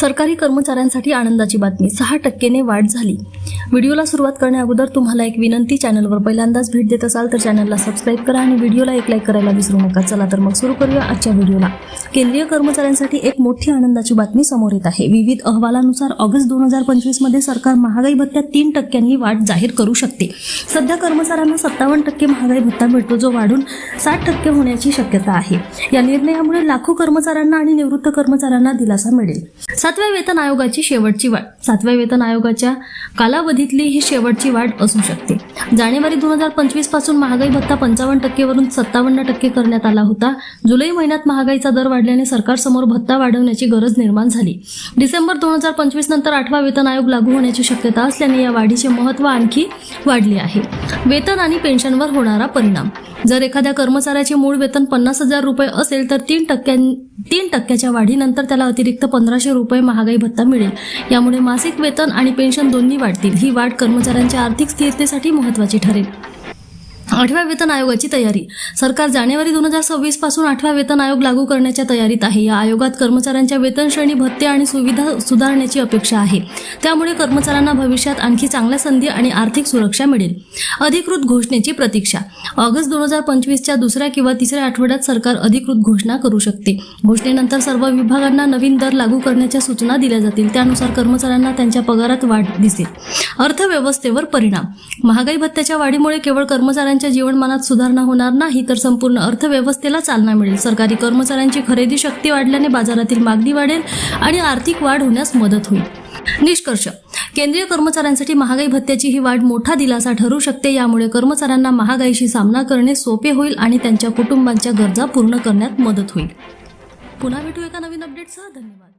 सरकारी कर्मचाऱ्यांसाठी आनंदाची बातमी. सहा टक्केने वाढ झाली. व्हिडिओला सुरुवात करण्याअगोदर तुम्हाला एक विनंती चॅनलवर पहिल्यांदाच भेट देत असाल तर चॅनलला सबस्क्राईब करा आणि व्हिडिओला एक लाईक करायला विसरू नका. चला तर मग सुरू करूया आजच्या व्हिडिओला. केंद्रीय कर्मचाऱ्यांसाठी एक मोठी आनंदाची बातमी समोर येत आहे. विविध अहवालानुसार ऑगस्ट दोन हजार पंचवीसमध्ये सरकार महागाई भत्त्यात तीन टक्क्यांनी वाढ जाहीर करू शकते. सध्या कर्मचाऱ्यांना सत्तावन्न टक्के महागाई भत्ता मिळतो जो वाढून साठ टक्के होण्याची शक्यता आहे. या निर्णयामुळे लाखो कर्मचाऱ्यांना आणि निवृत्त कर्मचाऱ्यांना दिलासा मिळेल. सातव्या वेतन आयोगाची शेवटची वाढ सातव्या वेतन आयोगाच्या कालावधीतली ही शेवटची वाढ असू शकते. जानेवारी दोन हजार पंचवीसपासून महागाई भत्ता पंचावन्न टक्केवरून सत्तावन्न टक्के करण्यात आला होता. जुलै महिन्यात महागाईचा दर वाढल्याने सरकारसमोर भत्ता वाढवण्याची गरज निर्माण झाली. डिसेंबर दोन हजार पंचवीस नंतर आठवा वेतन आयोग लागू होण्याची शक्यता असल्याने या वाढीचे महत्त्व आणखी वाढले आहे. वेतन आणि पेन्शनवर होणारा परिणाम. जर एखाद्या कर्मचाऱ्याचे मूळ वेतन पन्नास हजार रुपये असेल तर तीन टक्क्यां तीन टक्क्याच्या वाढीनंतर त्याला अतिरिक्त पंधराशे रुपये महागाई भत्ता मिळेल. यामुळे मासिक वेतन आणि पेन्शन दोन्ही वाढतील. ही वाढ कर्मचाऱ्यांच्या आर्थिक स्थिरतेसाठी महत्त्वाची ठरेल. आठव्या वेतन आयोगाची तयारी. सरकार जानेवारी दोन हजार सव्वीसपासून आठवा वेतन आयोग लागू करण्याच्या तयारीत आहे. या आयोगात कर्मचाऱ्यांच्या वेतन श्रेणी भत्ते आणि सुविधा सुधारण्याची अपेक्षा आहे. त्यामुळे कर्मचाऱ्यांना भविष्यात आणखी चांगल्या संधी आणि आर्थिक सुरक्षा मिळेल. अधिकृत घोषणेची प्रतीक्षा. ऑगस्ट दोन हजार पंचवीसच्या दुसऱ्या किंवा तिसऱ्या आठवड्यात सरकार अधिकृत घोषणा करू शकते. घोषणेनंतर सर्व विभागांना नवीन दर लागू करण्याच्या सूचना दिल्या जातील. त्यानुसार कर्मचाऱ्यांना त्यांच्या पगारात वाढ दिसेल. अर्थव्यवस्थेवर परिणाम. महागाई भत्त्याच्या वाढीमुळे केवळ कर्मचाऱ्यांच्या जीवनमानात सुधारणा होणार नाही तर संपूर्ण अर्थव्यवस्थेला चालना मिळेल. सरकारी कर्मचाऱ्यांची खरेदी शक्ती वाढल्याने बाजारातील मागणी वाढेल आणि आर्थिक वाढ होण्यास मदत होईल. निष्कर्ष. केंद्रीय कर्मचाऱ्यांसाठी महागाई भत्त्याची ही वाढ मोठा दिलासा ठरू शकते. यामुळे कर्मचाऱ्यांना महागाईशी सामना करणे सोपे होईल आणि त्यांच्या कुटुंबांच्या गरजा पूर्ण करण्यात मदत होईल. पुन्हा भेटू एका नवीन अपडेटसह धन्यवाद.